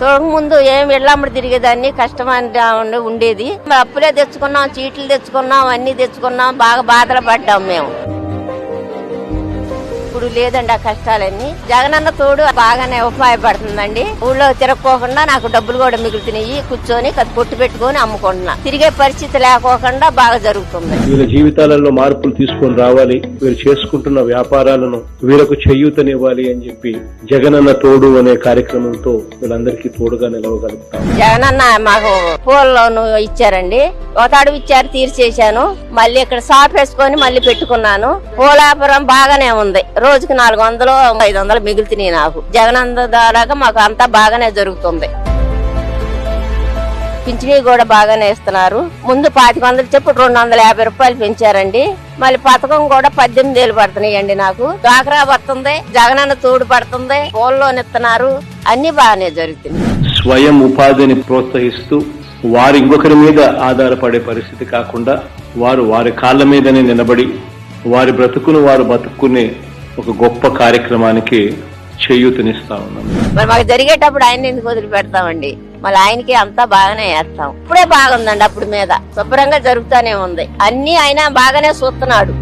తోడు ముందు ఏం వెళ్ళమ్మడి తిరిగేదాన్ని కష్టం ఉండేది. అప్పులే తెచ్చుకున్నాం చీట్లు తెచ్చుకున్నాం అన్ని తెచ్చుకున్నాం బాగా బాధలు పడ్డాం మేము. ఇప్పుడు లేదండి ఆ కష్టాలన్నీ. జగనన్న తోడు బాగానే ఉపయోగపడుతుందండి. ఊళ్ళో తిరగకోకుండా నాకు డబ్బులు కూడా మిగులుతున్నాయి. కూర్చొని పొట్టు పెట్టుకొని అమ్ముకుంటున్నా. తిరిగే పరిస్థితి లేకోకుండా బాగా జరుగుతుంది. వీళ్ళ జీవితాలలో మార్పులు తీసుకొని రావాలి. వీరు చేసుకుంటున్న వ్యాపారాలను వీళ్ళకు చేయూతనివ్వాలి అని చెప్పి జగనన్న తోడు అనే కార్యక్రమంతో వీళ్ళందరికీ తోడుగా నిలవగలుగుతాం. జగనన్న మాకు పూల లోను ఇచ్చారండి. ఒక అడుగు ఇచ్చారు తీర్చేశాను. మళ్ళీ ఇక్కడ షాప్ వేసుకొని మళ్ళీ పెట్టుకున్నాను. పూలాపురం బాగానే ఉంది. రోజుకి నాలుగు వందలు ఐదు వందలు మిగులుతున్నాయి నాకు. జగనన్న ద్వారా మాకు అంతా బాగానే జరుగుతుంది. పింఛనీ కూడా బాగానే ఇస్తున్నారు. ముందు పాతిక వందలు చెప్పు రెండు వందల యాభై రూపాయలు పెంచారండి. మళ్ళీ పథకం కూడా పద్దెనిమిది వేలు పడుతున్నాయండి నాకు. డాక్రా పడుతుంది జగనన్న తోడు పడుతుంది పూల్లోని ఇస్తున్నారు. అన్ని బాగానే జరుగుతున్నాయి. స్వయం ఉపాధిని ప్రోత్సహిస్తూ వారు ఇంకొకరి మీద ఆధారపడే పరిస్థితి కాకుండా వారు వారి కాళ్ళ మీదనే నిలబడి వారి బ్రతుకును వారు బతుక్కునే ఒక గొప్ప కార్యక్రమానికి చేయూతనిస్తా ఉన్నాం. మరి మాకు జరిగేటప్పుడు ఆయన ఎందుకు వదిలి పెడతామండి మళ్ళీ ఆయనకి అంతా బాగానే వేస్తాం ఇప్పుడే బాగుందండి అప్పుడు మీద. శుభ్రంగా జరుగుతానే ఉంది. అన్ని ఆయన బాగానే చూస్తున్నాడు.